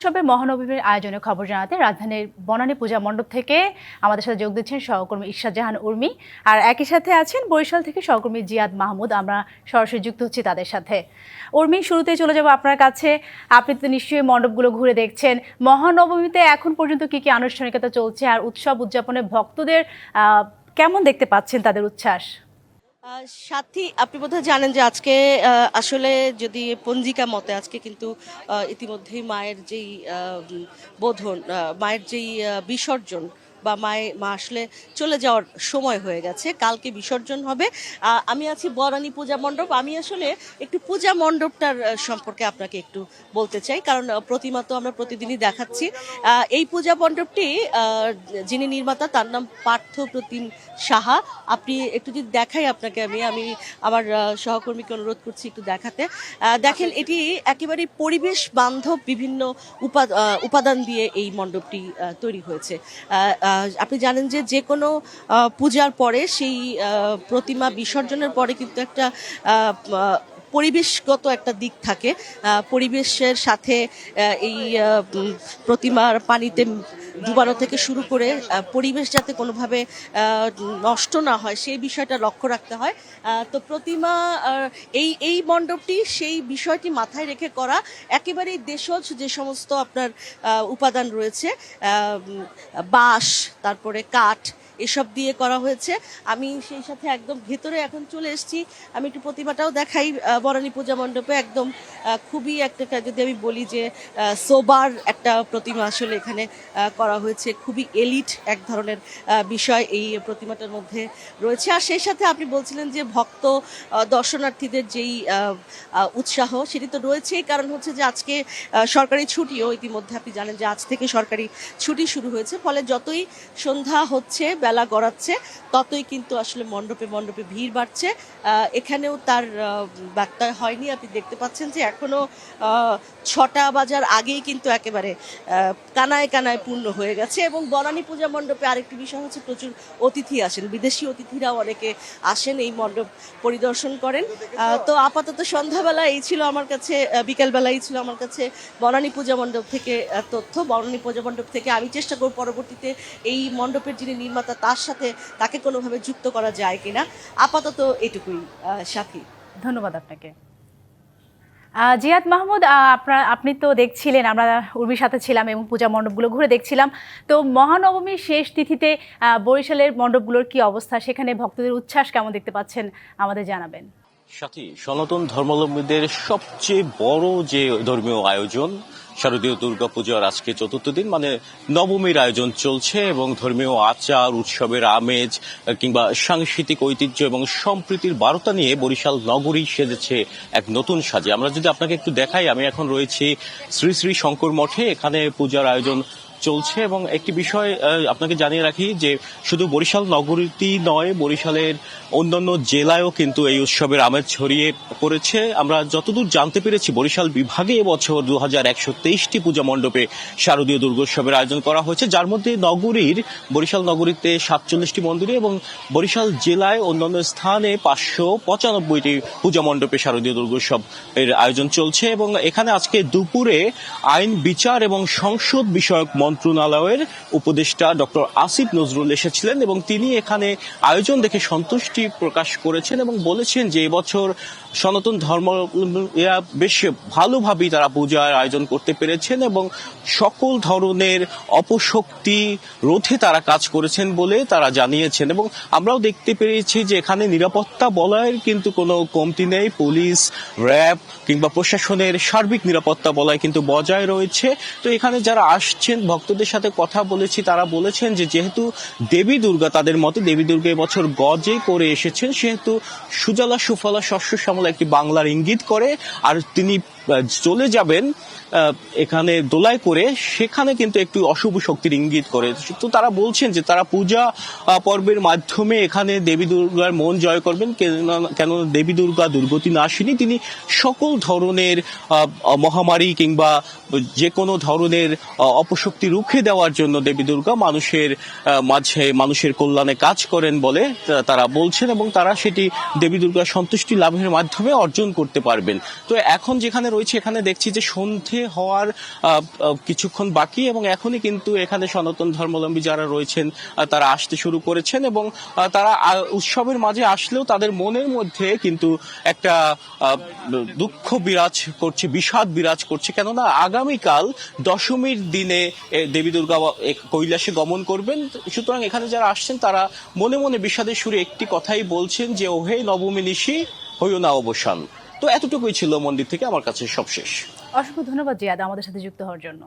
উৎসবে মহানবমীর আয়োজনে খবর জানাতে রাজধানীর বনানী পূজা মণ্ডপ থেকে আমাদের সাথে যোগ দিচ্ছেন সহকর্মী ইশাদ জাহান উর্মি। আর একই সাথে আছেন বরিশাল থেকে সহকর্মী জিয়াদ মাহমুদ। আমরা সরাসরি যুক্ত হচ্ছি তাদের সাথে। উর্মি শুরুতে চলে যাব আপনার কাছে। আপনি তো নিশ্চয়ই মণ্ডপগুলো ঘুরে দেখছেন। মহানবমীতে এখন পর্যন্ত কি কি আনুষ্ঠানিকতা চলছে? আর উৎসব উদযাপনে ভক্তদের কেমন দেখতে পাচ্ছেন তাদের উচ্ছ্বাস? সাথী, আপনি বোধহয় জানেন যে আজকে আসলে যদি পঞ্জিকা মতে আজকে কিন্তু ইতিমধ্যেই মায়ের যেই বোধন মায়ের যেই বিসর্জন বা মায়ে মা আসলে চলে যাওয়ার সময় হয়ে গেছে। কালকে বিসর্জন হবে। আমি আছি বরানী পূজা মণ্ডপ। আমি আসলে একটু পূজা মণ্ডপটার সম্পর্কে আপনাকে একটু বলতে চাই। কারণ প্রতিমা তো আমরা প্রতিদিনই দেখাচ্ছি। এই পূজা মণ্ডপটি যিনি নির্মাতা তার নাম পার্থ প্রতিম সাহা। আপনি একটু যদি দেখাই আপনাকে আমি। আমি আমার সহকর্মীকে অনুরোধ করছি একটু দেখাতে। দেখেন এটি একেবারে পরিবেশ বান্ধব বিভিন্ন উপা- উপাদান দিয়ে এই মণ্ডপটি তৈরি হয়েছে। আপনি জানেন যে যে কোনো পূজার পরে সেই প্রতিমা বিসর্জনের পরে কিন্তু একটা পরিবেশগত একটা দিক থাকে। পরিবেশের সাথে এই প্রতিমার পানিতে ডুবানো থেকে শুরু করে পরিবেশ যাতে কোনোভাবে নষ্ট না হয়, সেই বিষয়টা লক্ষ্য রাখতে হয়। তো প্রতিমা এই এই মণ্ডপটি সেই বিষয়টি মাথায় রেখে করা একেবারেই দেশজ যে সমস্ত আপনার উপাদান রয়েছে বাঁশ, তারপরে কাঠ এসব দিয়ে করা হয়েছে। আমি সেই সাথে একদম ভেতরে এখন চলে এসেছি। আমি একটু প্রতিমাটাও দেখাই বরানী পূজা মণ্ডপে। একদম খুবই একটা যদি আমি বলি যে সোবার একটা প্রতিমা আসলে এখানে করা হয়েছে। খুবই এলিট এক ধরনের বিষয় এই প্রতিমাটার মধ্যে রয়েছে। আর সেই সাথে আপনি বলছিলেন যে, ভক্ত দর্শনার্থীদের যেই উৎসাহ, সেটি তো রয়েছেই। কারণ হচ্ছে যে, আজকে সরকারি ছুটিও ইতিমধ্যে আপনি জানেন যে, আজ থেকে সরকারি ছুটি শুরু হয়েছে। ফলে যতই সন্ধ্যা হচ্ছে বেলা গড়াচ্ছে, ততই কিন্তু আসলে মণ্ডপে মণ্ডপে ভিড় বাড়ছে। এখানেও তার ব্যত্যয় হয়নি, আপনি দেখতে পাচ্ছেন যে এখনও ছটা বাজার আগেই কিন্তু একেবারে কানায় কানায় পূর্ণ হয়ে গেছে এবং বনানী পূজা মণ্ডপে আরেকটি বিষয় হচ্ছে প্রচুর অতিথি আসেন, বিদেশি অতিথিরাও অনেকে আসেন এই মণ্ডপ পরিদর্শন করেন। তো আপাতত সন্ধ্যাবেলা এই ছিল আমার কাছে বিকেলবেলা এই ছিল আমার কাছে বনানী পূজা মণ্ডপ থেকে তথ্য। বনানী পূজা মণ্ডপ থেকে আমি চেষ্টা করব পরবর্তীতে এই মণ্ডপের যিনি নির্মাতা তার সাথে তাকে কোনোভাবে যুক্ত করা যায় কিনা। আপাতত এটুকুই। সাথী। ধন্যবাদ আপনাকে। জিয়াদ মাহমুদ আপনার, আপনি তো দেখছিলেন, আমরা উর্মির সাথে ছিলাম এবং পূজা মণ্ডপগুলো ঘুরে দেখছিলাম। তো মহানবমীর শেষ তিথিতে বরিশালের মণ্ডপগুলোর কি অবস্থা? সেখানে ভক্তদের উচ্ছ্বাস কেমন দেখতে পাচ্ছেন? আমাদের জানাবেন। সাথী সনাতন ধর্মাবলম্বীদের সবচেয়ে বড় যে ধর্মীয় আয়োজন, শারদীয় দুর্গাপূজার আজকে চতুর্থ দিন মানে নবমীর আয়োজন চলছে এবং ধর্মীয় আচার, উৎসবের আমেজ, কিংবা সাংস্কৃতিক ঐতিহ্য এবং সম্প্রীতির বার্তা নিয়ে বরিশাল নগরী সেজেছে এক নতুন সাজে। আমরা যদি আপনাকে একটু দেখাই, আমি এখন রয়েছি শ্রী শ্রী শঙ্কর মঠে। এখানে পূজার আয়োজন চলছে এবং একটি বিষয় আপনাকে জানিয়ে রাখি যে শুধু বরিশাল নগরীতেই নয়, বরিশালের অন্যান্য জেলায়ও কিন্তু এই উৎসবের আমেজ ছড়িয়ে পড়েছে। আমরা যতদূর জানতে পেরেছি, বরিশাল বিভাগে এবছর দু হাজার একশো তেইশটি পূজা মণ্ডপে শারদীয় দুর্গোৎসবের আয়োজন করা হয়েছে। যার মধ্যে নগরীর, বরিশাল নগরীতে সাতচল্লিশটি মন্দিরে এবং বরিশাল জেলায় অন্যান্য স্থানে পাঁচশো পঁচানব্বইটি পূজা মণ্ডপে শারদীয় দুর্গোৎসব এর আয়োজন চলছে এবং এখানে আজকে দুপুরে আইন বিচার এবং সংসদ বিষয়ক মন্ত্রণালয়ের উপদেষ্টা ডক্টর আসিফ নজরুল এসেছিলেন এবং তিনি এখানে আয়োজন দেখে সন্তুষ্টি প্রকাশ করেছেন এবং বলেছেন যে এবছর সনাতন ধর্ম বেশ ভালোভাবেই তারা পূজার আয়োজন করতে পেরেছেন এবং সকল ধরনের অপশক্তি রোধে তারা কাজ করেছেন বলে তারা জানিয়েছেন এবং আমরাও দেখতে পেরেছি যে এখানে নিরাপত্তা বলয়ের কিন্তু কোনো কমতি নেই। পুলিশ, র্যাব কিংবা প্রশাসনের সার্বিক নিরাপত্তা বলয় কিন্তু বজায় রয়েছে। তো এখানে যারা আসছেন ভক্তদের সাথে কথা বলেছি, তারা বলেছেন যে যেহেতু দেবী দুর্গা তাদের মতে দেবী দুর্গা এবছর গজে করে এসেছেন, সেহেতু সুজলা সুফলা শস্য শ্যামলা একটি বাংলার ইঙ্গিত করে, আর তিনি চলে যাবেন এখানে দোলায় করে, সেখানে কিন্তু একটু অশুভ শক্তির ইঙ্গিত করে। তো তারা বলছেন যে তারা পূজা পর্বের মাধ্যমে এখানে দেবী দুর্গার মন জয় করবেন কেন- কেন দেবী দুর্গা দুর্গতি নাশিনী, তিনি সকল ধরনের মহামারী কিংবা যে কোনো ধরনের অপশক্তি রুখে দেওয়ার জন্য দেবী দুর্গা মানুষের মাঝে মানুষের কল্যাণে কাজ করেন বলে তারা বলছেন এবং তারা সেটি দেবী দুর্গার সন্তুষ্টি লাভের মাধ্যমে অর্জন করতে পারবেন। তো এখন যেখানে রয়েছে, এখানে দেখছি যে সন্ধে হওয়ার কিছুক্ষণ বাকি এবং এখনই কিন্তু এখানে সনাতন ধর্মাবলম্বী যারা রয়েছেন তারা আসতে শুরু করেছেন এবং তারা উৎসবের মাঝে আসলেও তাদের মনের মধ্যে কিন্তু একটা দুঃখ বিরাজ করছে, বিষাদ বিরাজ করছে। কেননা আগামীকাল দশমীর দিনে দেবী দুর্গা কৈলাসে গমন করবেন। সুতরাং এখানে যারা আসছেন, তারা মনে মনে বিষাদের সুরে একটি কথাই বলছেন যে, ওহে নবমী নিশি, হইও না অবসান। তো এতটুকুই ছিল মন্দির থেকে আমার কাছে সবশেষ। অসংখ্য ধন্যবাদ জিয়াদ আমাদের সাথে যুক্ত হওয়ার জন্য।